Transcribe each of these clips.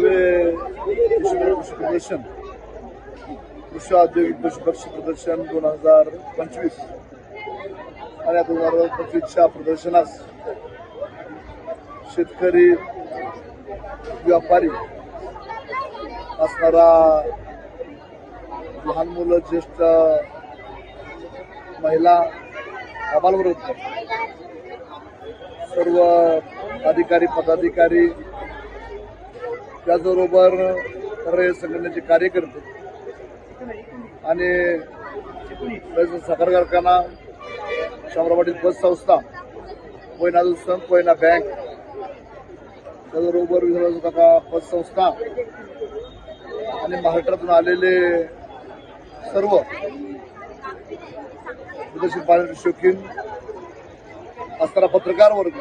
सोळावे कृषी प्रदर्शन कृषी औद्योगिक पशुपक्षी प्रदर्शन दोन हजार पंचवीस आणि या दोन हजार पंचवीसच्या प्रदर्शनास शेतकरी व्यापारी असणारा लहान मुलं ज्येष्ठ महिला आबालवृद्ध सर्व अधिकारी पदाधिकारी त्याचबरोबर संघटनेचे कार्यकर्ते आणि साखर कारखाना शंभरवाडी बस संस्था कोयना संघ कोयना बँक त्याचबरोबर विदर्भ बस संस्था आणि महाराष्ट्रातून आलेले सर्व शौकीन असणारा पत्रकार वर्ग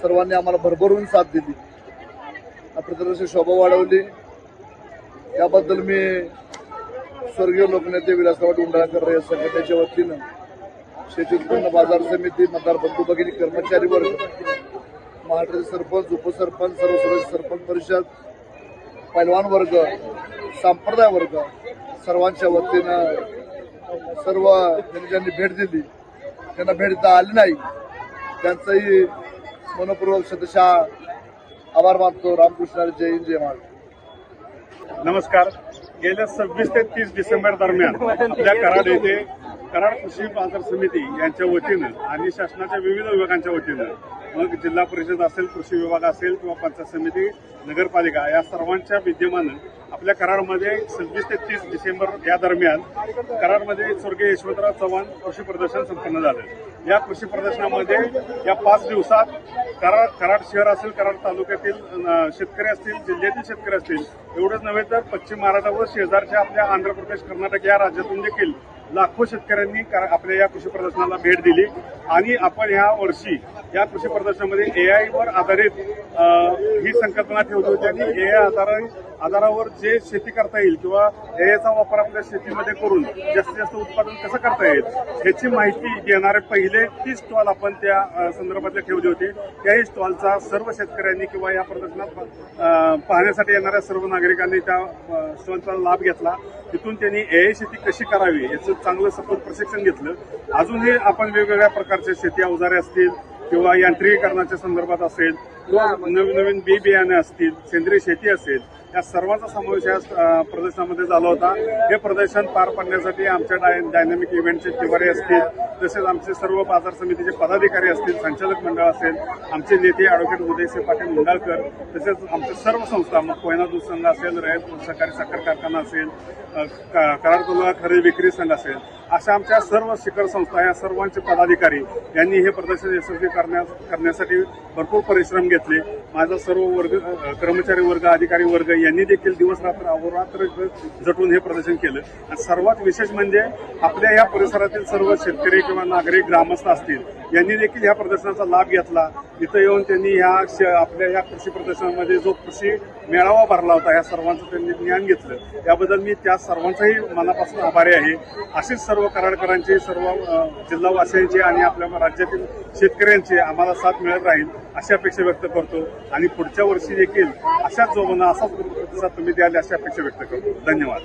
सर्वांनी आम्हाला भरभरून साथ दिली. प्रदर्शनाची शोभा वाढवली. याबद्दल मी स्वर्गीय लोकनेते विलासराव उंडाळकर या संघटनेच्या वतीनं शेती उत्पन्न बाजार समिती मतदार बंधू भगिनी कर्मचारी वर्ग महाराष्ट्राचे सरपंच उपसरपंच सर्व सदस्य सरपंच परिषद पैलवान वर्ग संप्रदाय वर्ग सर्वांच्या वतीनं सर्व ज्यांनी ज्यांनी भेट दिली. त्यांना भेट देता आली नाही. त्यांचंही मनपूर्वक शतशः आभार मानतो रामकृष्ण जय हिंद जय महाराज नमस्कार. गेल्या सव्वीस ते तीस डिसेंबर दरम्यान आपल्या कराड येथे कराड कृषी बाजार समिती यांच्या वतीनं आणि शासनाच्या विविध विभागांच्या वतीनं मग जिल्हा परिषद असेल कृषी विभाग असेल किंवा पंचायत समिती नगरपालिका या सर्वांच्या विद्यमानं आपल्या कराडमध्ये सव्वीस ते तीस डिसेंबर या दरम्यान कराडमध्ये स्वर्गीय यशवंतराव चव्हाण कृषी प्रदर्शन संपन्न झालं. या कृषी प्रदर्शनामध्ये या पाच दिवसात कराड कराड शहर असेल कराड तालुक्यातील शेतकरी असतील जिल्ह्यातील शेतकरी असतील एवढंच नव्हे तर पश्चिम महाराष्ट्र व शेजारच्या आपल्या आंध्र प्रदेश कर्नाटक या राज्यातून देखील लाखो शेतकऱ्यांनी करा- आपल्या या कृषी प्रदर्शनाला भेट दिली. आणि आपण ह्या वर्षी या कृषी प्रदर्शनामध्ये ए आयवर आधारित ही संकल्पना ठेवली होती आणि ए आय आधार आधारावर जे शेती करता येईल किंवा ए आयचा वापर आपल्या शेतीमध्ये करून जास्तीत जास्त उत्पादन कसं करता येईल ह्याची माहिती देणारे पहिले ती स्टॉल आपण त्या संदर्भातले ठेवले होते. त्याही स्टॉलचा सर्व शेतकऱ्यांनी किंवा या प्रदर्शनात पाहण्यासाठी येणाऱ्या सर्व नागरिकांनी त्या स्टॉलचा लाभ घेतला. तिथून त्यांनी ए आय शेती कशी करावी याचं चांगलं सखोल प्रशिक्षण घेतलं. अजूनही आपण वेगवेगळ्या प्रकारचे शेती अवजारे असतील किंवा यांत्रिकीकरणाच्या संदर्भात असेल किंवा नवीन नवीन बी बियाणे असतील सेंद्रिय शेती असेल या सर्वांचा समावेश या प्रदर्शनामध्ये झाला होता. हे प्रदर्शन पार पाडण्यासाठी आमच्या डाय डायनामिक इव्हेंटचे तिवारी असतील तसेच आमचे सर्व बाजार समितीचे पदाधिकारी असतील संचालक मंडळ असेल आमचे नेते ॲडव्होकेट उदयसिंह पाटील मुंडाळकर तसेच आमच्या सर्व संस्था मग कोयना दूध संघ असेल रयत सहकारी साखर कारखाना असेल अ, का- कराड तालुका खरेदी विक्री संघ असेल अशा आमच्या सर्व शिखर संस्था या सर्वांचे पदाधिकारी यांनी हे प्रदर्शन यशस्वी करण्यास करण्यासाठी भरपूर परिश्रम घेतले. माझा सर्व वर्ग कर्मचारी वर्ग अधिकारी वर्ग यांनी देखील दिवस रात्र अहोरात्र झटून हे प्रदर्शन केलं. आणि सर्वात विशेष म्हणजे आपल्या या परिसरातील सर्व शेतकरी किंवा नागरिक ग्रामस्थ असतील यांनी देखील या प्रदर्शनाचा लाभ घेतला. इथं येऊन त्यांनी या श- आपल्या या कृषी प्रदर्शनामध्ये जो कृषी मेळावा भरला होता या सर्वांचं त्यांनी ज्ञान घेतलं. याबद्दल मी त्या सर्वांचाही मनापासून आभारी आहे. अशीच सर्व कराडकरांचे सर्व जिल्हावासियांचे आणि आपल्या राज्यातील शेतकऱ्यांचे आम्हाला साथ मिळत राहील अशी अपेक्षा व्यक्त करतो. आणि पुढच्या वर्षी देखील अशाच जोमानं असाच प्रतिसाद तुम्ही द्याल अशी अपेक्षा व्यक्त करतो. धन्यवाद.